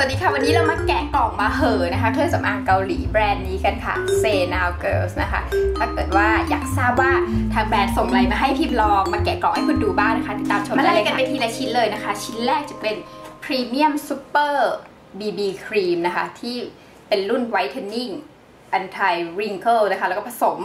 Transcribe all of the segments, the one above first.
สวัสดีค่ะวันนี้เรามาแกะกล่องมาเหอนะคะเครื่องสำอางเกาหลีแบรนด์นี้กันค่ะ Say Now Girls นะคะ ถ้าเกิดว่าอยากทราบว่าทางแบรนด์ส่งอะไรมาให้พิมลองมาแกะกล่องให้คุณดูบ้างนะคะติดตามชมได้เลยกันไปทีละชิ้นเลยนะคะ ชิ้นแรกจะเป็น Premium Super BB Cream นะคะ ที่เป็นรุ่น Whitening Anti Wrinkle นะคะ แล้วก็ผสม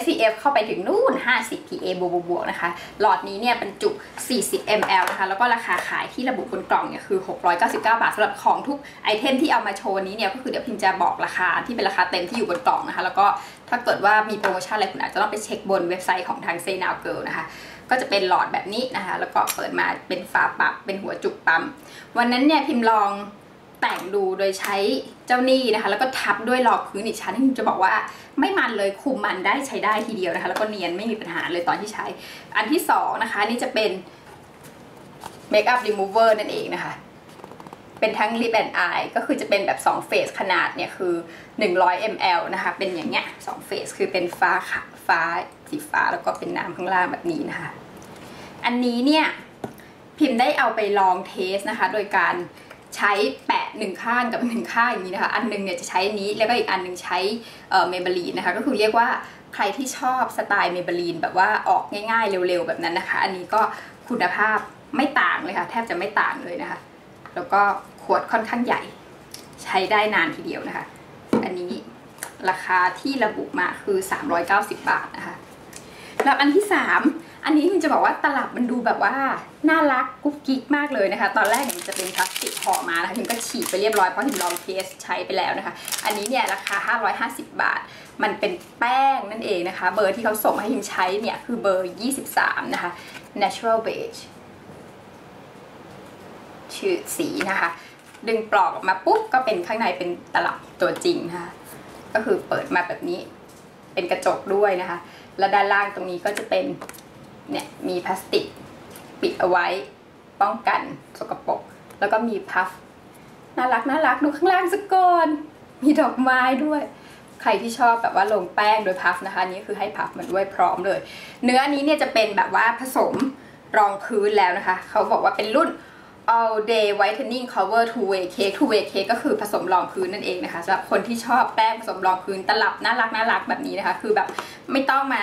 SPF เข้าไปถึงนู่น 50 PA บวกบวกนะคะ หลอดนี้เนี่ยบรรจุ 40 ml นะคะ แล้วก็ราคาขายที่ระบุบนกล่องเนี่ยคือ 699 บาทสำหรับของทุกไอเทมที่เอามาโชว์นี้เนี่ยก็คือเดี๋ยวพิมจะบอกราคาที่เป็นราคาเต็มที่อยู่บนกล่องนะคะ แล้วก็ถ้าเกิดว่ามีโปรโมชั่นอะไรคุณอาจจะต้องไปเช็คบนเว็บไซต์ของทาง Say Now Girl นะคะก็จะเป็นหลอดแบบนี้นะคะ แล้วก็เปิดมาเป็นฝาปับเป็นหัวจุกปั๊ม วันนั้นเนี่ยพิมลอง แต่งดูโดยใช้เจ้านี่นะคะ แล้วก็ทับด้วยรองพื้นอีกชั้นที่จะบอกว่าไม่มันเลยคุมมันได้ใช้ได้ทีเดียวนะคะ แล้วก็เนียนไม่มีปัญหาเลยตอนที่ใช้ อันที่สองนะคะนี่จะเป็นเมคอัพรีมูเวอร์นั่นเองนะคะ เป็นทั้งลิปแอนด์อายก็คือจะเป็นแบบ2เฟสขนาดเนี่ยคือ 100 ml นะคะ เป็นอย่างเงี้ย2เฟสคือเป็นฟ้าค่ะฟ้าสีฟ้าแล้วก็เป็นน้ำข้างล่างแบบนี้นะคะ อันนี้เนี่ยพิมพ์ได้เอาไปลองเทสนะคะ โดยการใช้แปะ หนึ่งข้างกับหนึ่งข้างอย่างนี้นะคะ อันนึงเนี่ยจะใช้นนี้แล้วก็อีกอันนึงใช้เมเบลีนนะคะ ก็คือเรียกว่าใครที่ชอบสไตล์เมเบลีนแบบว่าออกง่ายๆ เร็วๆ แบบนั้นนะคะ อันนี้ก็คุณภาพไม่ต่างเลยค่ะ แทบจะไม่ต่างเลยนะคะ แล้วก็ขวดค่อนข้างใหญ่ ใช้ได้นานทีเดียวนะคะ อันนี้ราคาที่ระบุมาคือ 390 บาทนะคะแล้วอันที่ 3 อันนี้พิมจะบอกว่าตลับมันดูแบบว่าน่ารักกุ๊กกิ๊กมากเลยนะคะ ตอนแรกมันจะเป็นพลาสติกห่อมานะคะพิมก็ฉีดไปเรียบร้อยเพราะพิมลองเทสใช้ไปแล้วนะคะ อันนี้เนี่ยราคา 550 บาท มันเป็นแป้งนั่นเองนะคะ เบอร์ที่เขาส่งให้พิมใช้เนี่ยคือเบอร์ 23 นะคะ natural beige ชื่อสีนะคะ ดึงปลอกออกมาปุ๊บก็เป็นข้างในเป็นตลับตัวจริงนะคะก็คือเปิดมาแบบนี้เป็นกระจกด้วยนะคะ แล้วด้านล่างตรงนี้ก็จะเป็น เนี่ยมีพลาสติกปิดเอาไว้ป้องกันสกปรกแล้วก็มีพัฟน่ารักน่ารักดูข้างล่างสักก่อนมีดอกไม้ด้วย ใครที่ชอบแบบว่าลงแป้งโดยพัฟนะคะนี่คือให้พัฟมันด้วยพร้อมเลย เนื้อนี้เนี่ยจะเป็นแบบว่าผสมรองพื้นแล้วนะคะ เขาบอกว่าเป็นรุ่น all day whitening cover two way cake two way cake ก็คือผสมรองพื้นนั่นเองนะคะสำหรับคนที่ชอบแป้งผสมรองพื้นตลับน่ารักน่ารักแบบนี้นะคะ คือแบบไม่ต้องมา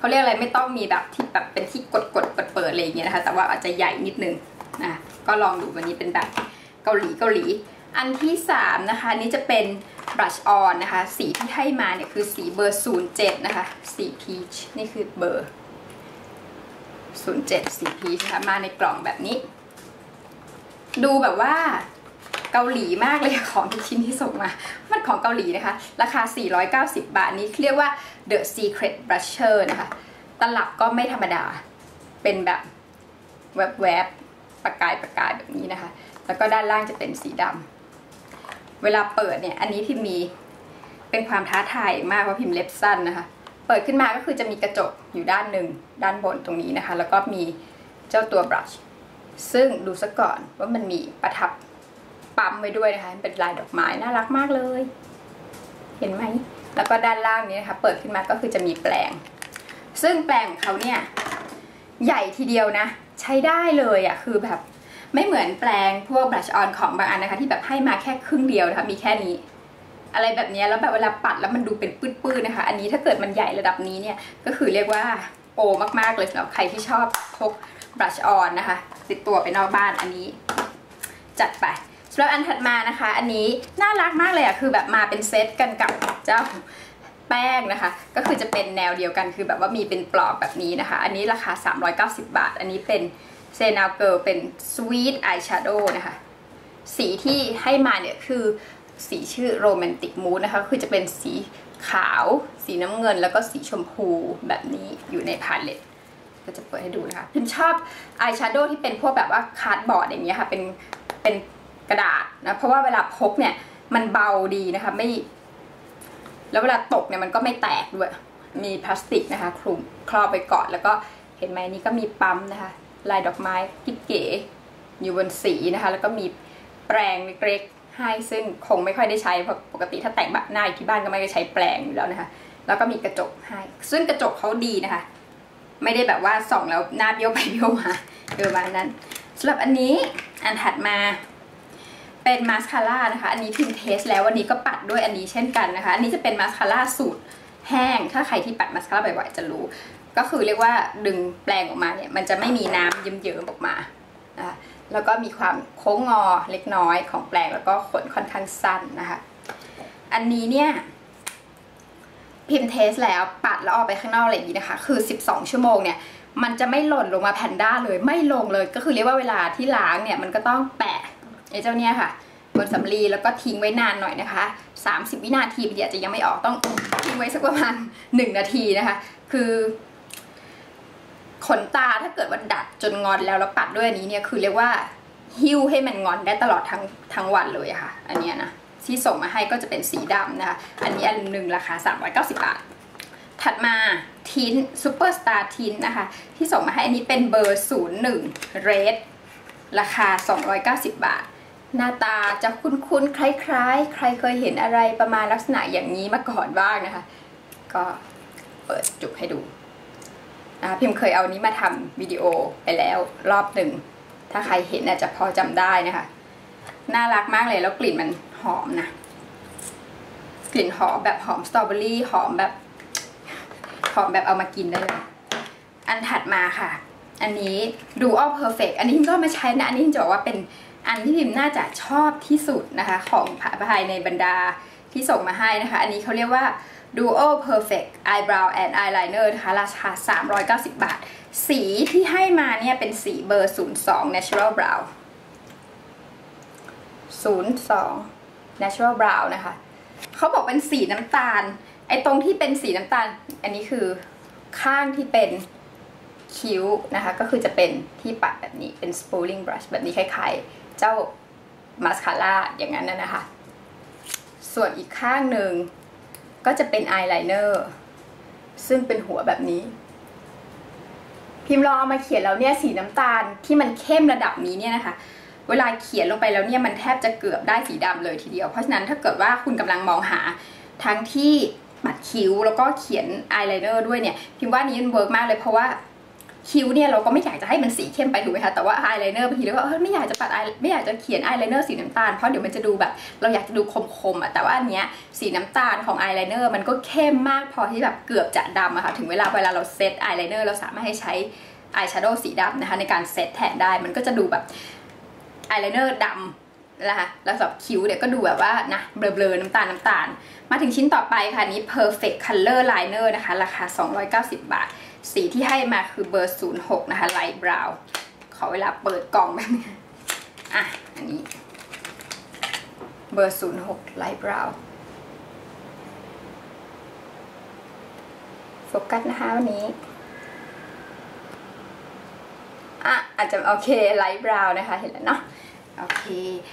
เขาเรียกอะไรไม่ต้องมีแบบที่แบบเป็นที่กดกดเปิดเปิดอะไรอย่างเงี้ยนะคะ แต่ว่าอาจจะใหญ่นิดนึงนะก็ลองดูวันนี้เป็นแบบเกาหลีเกาหลี อันที่ 3 นะคะนี่จะเป็น brush on นะคะ สีที่ให้มาเนี่ยคือสีเบอร์ 07 นะคะ สี peach นี่คือเบอร์ 07 สี peach นะคะมาในกล่องแบบนี้ ดูแบบว่า เกาหลีมากเลยของทุกชิ้นที่ส่งมา มันของเกาหลีนะคะ ราคา 490 บาทนี้เรียกว่า The Secret Brusher นะคะ ตลับก็ไม่ธรรมดา เป็นแบบแวบๆ ประกายประกายแบบนี้นะคะ แล้วก็ด้านล่างจะเป็นสีดำ เวลาเปิดเนี่ย อันนี้พิมมีเป็นความท้าทายมากเพราะพิมเล็บสั้นนะคะ เปิดขึ้นมาก็คือจะมีกระจกอยู่ด้านหนึ่ง ด้านบนตรงนี้นะคะ แล้วก็มีเจ้าตัวบรัชซึ่งดูซะก่อนว่ามันมีประทับ ปั๊มไว้ด้วยนะคะ เป็นลายดอกไม้น่ารักมากเลย เห็นไหม แล้วก็ด้านล่างนี้นะคะ เปิดขึ้นมาก็คือจะมีแปลง ซึ่งแปลงของเขาเนี่ย ใหญ่ทีเดียวนะ ใช้ได้เลยอะ่ะ คือแบบไม่เหมือนแปลงพวกบลัชออนของบางอันนะคะ ที่แบบให้มาแค่ครึ่งเดียวนะคะ มีแค่นี้ อะไรแบบนี้แล้วแบบเวลาปัดแล้วมันดูเป็นปื้ดๆนะคะ อันนี้ถ้าเกิดมันใหญ่ระดับนี้เนี่ย ก็คือเรียกว่าโปมากๆเลยสำหรับใครที่ชอบพกบลัชออนนะคะ ติดตัวไปนอกบ้านอันนี้ จัดไป สำหรับอันถัดมานะคะ อันนี้น่ารักมากเลยอะคือแบบมาเป็นเซตกันกับเจ้าแป้งนะคะ ก็คือจะเป็นแนวเดียวกันคือแบบว่ามีเป็นปลอกแบบนี้นะคะ อันนี้ราคา 390 บาท อันนี้เป็นเซนาเกิลเป็น Sweet Eyeshadow นะคะ สีที่ให้มาเนี่ยคือสีชื่อ Romantic Mood นะคะ คือจะเป็นสีขาว สีน้ำเงิน แล้วก็สีชมพูแบบนี้อยู่ในพาเลตก็จะเปิดให้ดูนะคะพิมชอบอายแชโดว์ที่เป็นพวกแบบว่าคาร์ดบอร์ดอย่างเงี้ยค่ะเป็นเป็น กระดาษนะเพราะว่าเวลาพกเนี่ยมันเบาดีนะคะไม่ แล้วเวลาตกเนี่ยมันก็ไม่แตกด้วยมีพลาสติกนะคะคลุมครอบไปก่อนแล้วก็เห็นไหมนี่ก็มีปั๊มนะคะลายดอกไม้กิ๊บเก๋อยู่บนสีนะคะ แล้วก็มีแปรงเล็กๆให้ซึ่งคงไม่ค่อยได้ใช้เพราะปกติถ้าแต่งหน้าอยู่ที่บ้านก็ไม่ได้ใช้แปรงอยู่แล้วนะคะ แล้วก็มีกระจกให้ ซึ่งกระจกเขาดีนะคะ ไม่ได้แบบว่าส่องแล้วหน้าเบี้ยวไปเบี้ยวมาเออมานั้นสำหรับอันนี้อันถัดมา เป็นมาสคาร่านะคะ อันนี้พิมพ์เทสแล้ววันนี้ก็ปัดด้วยอันนี้เช่นกันนะคะ อันนี้จะเป็นมาสคาร่าสูตรแห้ง ถ้าใครที่ปัดมาสคาร่าบ่อยๆจะรู้ ก็คือเรียกว่าดึงแปรงออกมาเนี่ยมันจะไม่มีน้ำเยิ้มๆออกมานะคะแล้วก็มีความโค้งงอเล็กน้อยของแปรงแล้วก็ขนค่อนข้างสั้นนะคะ อันนี้เนี่ยพิมพ์เทสแล้วปัดแล้วออกไปข้างนอกอะไรอย่างนี้นะคะ คือ 12 ชั่วโมงเนี่ย มันจะไม่หล่นลงมาแพนด้าเลยไม่ลงเลยก็คือเรียกว่าเวลาที่ล้างเนี่ยมันก็ต้องแปะ ไอ้เจ้าเนี่ยค่ะบนสำลีแล้วก็ทิ้งไว้นานหน่อยนะคะ 30 วินาทีมันอาจจะยังไม่ออกต้องทิ้งไว้สักประมาณ 1 นาทีนะคะ คือ ขนตาถ้าเกิดว่าดัดจนงอนแล้วแล้วปัดด้วยอันนี้เนี่ยคือเรียกว่าหิ้วให้มันงอนได้ตลอดทั้งทั้งวันเลยค่ะ อันเนี้ยนะที่ส่งมาให้ก็จะเป็นสีดำนะคะ อันนี้อันหนึ่งราคา 390 บาท ถัดมาทินซูเปอร์สตาร์ทินนะคะ ที่ส่งมาให้อันนี้เป็นเบอร์ 01 Red ราคา 290 บาท หน้าตาจะคุ้นๆ คล้ายๆ ใครเคยเห็นอะไรประมาณลักษณะอย่างนี้มาก่อนบ้างนะคะ ก็เปิดจุกให้ดูนะพิมเคยเอานี้มาทำวิดีโอไปแล้วรอบหนึ่ง ถ้าใครเห็นอาจจะพอจำได้นะคะ น่ารักมากเลยแล้วกลิ่นมันหอมนะ กลิ่นหอมแบบหอมสตรอเบอรี่หอมแบบหอมแบบเอามากินได้เลย อันถัดมาค่ะ อันนี้ Dual Perfect อันนี้พิมก็มาใช้นะ อันนี้พิมจะบอกว่าเป็น อันที่พิมพ์น่าจะชอบที่สุดนะคะ ของภายในบรรดาที่ส่งมาให้นะคะ อันนี้เขาเรียกว่า Dual Perfect Eyebrow and Eyeliner นะคะราคา 390 บาท สีที่ให้มาเนี่ยเป็นสีเบอร์ 02 Natural Brown 02 Natural Brown นะคะ เขาบอกเป็นสีน้ำตาล ไอ้ตรงที่เป็นสีน้ำตาล อันนี้คือข้างที่เป็นคิ้วนะคะ ก็คือจะเป็นที่ปัดแบบนี้เป็น spooling brush แบบนี้คล้ายๆ เจ้ามาสคาร่าอย่างนั้นนะคะ ส่วนอีกข้างหนึ่งก็จะเป็นอายไลเนอร์ซึ่งเป็นหัวแบบนี้ พิมพ์ลองเอามาเขียนแล้วเนี่ยสีน้ำตาลที่มันเข้มระดับนี้เนี่ยนะคะ เวลาเขียนลงไปแล้วเนี่ยมันแทบจะเกือบได้สีดำเลยทีเดียว เพราะฉะนั้นถ้าเกิดว่าคุณกำลังมองหาทั้งที่ปัดคิ้วแล้วก็เขียนอายไลเนอร์ด้วยเนี่ย พิมพ์ว่านี้มันเวิร์กมากเลยเพราะว่า คิ้วเนี่ยเราก็ไม่อยากจะให้มันสีเข้มไปถูกไหมคะแต่ว่าอายไลเนอร์บางทีเราก็ไม่อยากจะปัดอายไม่อยากจะเขียนอายไลเนอร์สีน้ำตาลเพราะเดี๋ยวมันจะดูแบบ เราอยากจะดูคมๆอะแต่ว่าอันเนี้ยสีน้ำตาลของอายไลเนอร์มันก็เข้มมากพอที่แบบเกือบจะดำอะค่ะถึงเวลาเวลาเราเซตอายไลเนอร์เราสามารถให้ใช้อายแชโดว์สีดำนะคะในการเซตแทนได้มันก็จะดูแบบอายไลเนอร์ดำนะคะแล้วสำหรับคิ้วเนี่ยก็ดูแบบว่านะเบลอๆน้ำตาลน้ำตาล มาถึงชิ้นต่อไปค่ะนี้ perfect color liner นะคะ ราคา 290 บาท สีที่ให้มาคือเบอร์ 06 นะคะ light brown ขอเวลาเปิดกล่องแบบนี้อะ อันนี้ เบอร์ 06 light brown โฟกัสนะคะวันนี้อะอาจจะโอเค light brown นะคะเห็นแล้วเนาะโอเค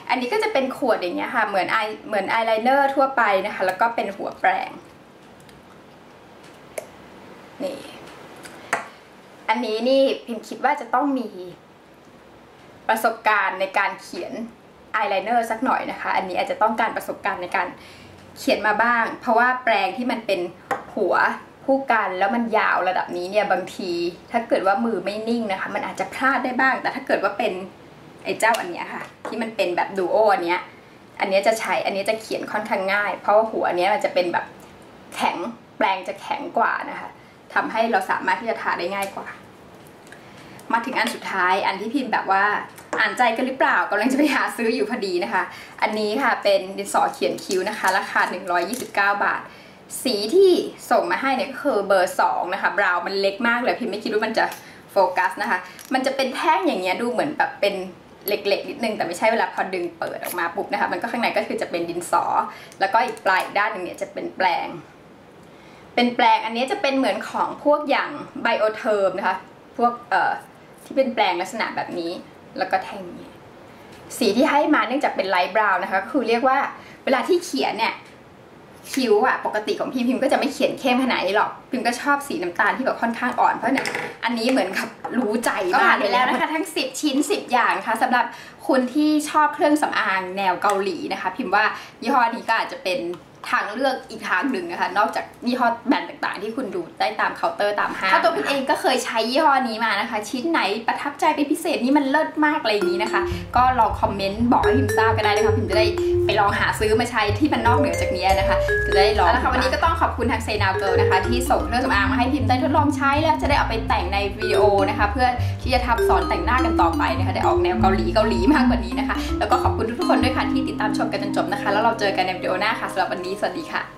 อันนี้ก็จะเป็นขวดอย่างเงี้ยค่ะ เหมือนไอเหมือนไอายไลเนอร์ทั่วไปนะคะ แล้วก็เป็นหัวแปรง นี่ อั นนี้นี่พิมคิดว่าจะต้องมีประสบการณ์ในการเขียนอายไลเนอร์สักหน่อยนะคะ อันนี้อาจจะต้องการประสบการณ์ในการเขียนมาบ้าง เพราะว่าแปรงที่มันเป็นหัวคู่กันแล้วมันยาวระดับนี้เนี่ยบางที ถ้าเกิดว่ามือไม่นิ่งนะคะ มันอาจจะพลาดได้บ้าง แต่ถ้าเกิดว่าเป็นไอ้เจ้าอันเนี้ยค่ะ ที่มันเป็นแบบดูโออันเนี้ยอันเนี้ยจะใช้อันเนี้ยจะเขียนค่อนข้างง่าย เพราะว่าหัวอันเนี้ยมันจะเป็นแบบแข็งแปรงจะแข็งกว่านะคะทำให้เราสามารถที่จะทาได้ง่ายกว่า มาถึงอันสุดท้ายอันที่พิมพ์แบบว่าอ่านใจกันหรือเปล่ากำลังจะไปหาซื้ออยู่พอดีนะคะ อันนี้ค่ะเป็นดินสอเขียนคิ้วนะคะ ราคา 129 บาท สีที่ส่งมาให้เนี่ยก็คือเบอร์2นะคะบราวน์มันเล็กมากเลยพิมไม่คิดว่ามันจะโฟกัสนะคะ มันจะเป็นแท่งอย่างเงี้ยดูเหมือนแบบเป็นเล็กๆนิดนึงแต่ไม่ใช่เวลาพอดึงเปิดออกมาปุ๊บนะคะมันก็ข้างในก็คือจะเป็นดินสอ แล้วก็อีกปลายอีกด้านหนึ่งเนี่ยจะเป็นแปลง เป็นแปลงอันนี้จะเป็นเหมือนของพวกอย่างไบโอเทอร์มนะคะพวกเอ่อ ที่เป็นแปลงลักษณะแบบนี้ แล้วก็แท่งนี้สีที่ให้มาเนื่องจากเป็นไลท์บราวน์นะคะคือเรียกว่าเวลาที่เขียนเนี่ยคิ้วอะปกติของพิมพิมก็จะไม่เขียนเข้มขนาดนี้หรอกพิมก็ชอบสีน้ำตาลที่แบบค่อนข้างอ่อนเพราะเนี่ยอันนี้เหมือนกับรู้ใจมากเลยแล้วนะคะ ทั้ง 10 ชิ้น 10 อย่างค่ะสำหรับคุณที่ชอบเครื่องสำอางแนวเกาหลีนะคะ พิมพ์ว่ายี่ห้อนี้ก็อาจจะเป็น ทางเลือกอีกทางหนึ่งนะคะนอกจากยี่ห้อแบรนด์ต่างๆ ที่คุณดูได้ตามเคาน์เตอร์ตามห้างถ้าตัวคุณเองก็เคยใช้ยี่ห้อนี้มานะคะ ชิ้นไหนประทับใจเป็นพิเศษนี่มันเลิศมากอะไรอย่างนี้นะคะ ก็ลองคอมเมนต์บอกให้พิมทราบก็ได้นะคะพิมจะได้ ไปลองหาซื้อมาใช้ที่มันนอกเหนือจากนี้นะคะจะได้ลองแล้วค่ะวันนี้ก็ต้องขอบคุณทางเซนาวเกิลนะคะที่ส่งเครื่องสำอางมาให้พิมได้ทดลองใช้แล้วจะได้เอาไปแต่งในวิดีโอนะคะ เพื่อที่จะทำสอนแต่งหน้ากันต่อไปนะคะได้ออกแนวเกาหลีเกาหลีมากกว่านี้นะคะ แล้วก็ขอบคุณทุกๆคนด้วยค่ะที่ติดตามชมกันจนจบนะคะ แล้วเราเจอกันในวิดีโอหน้าค่ะสำหรับวันนี้สวัสดีค่ะ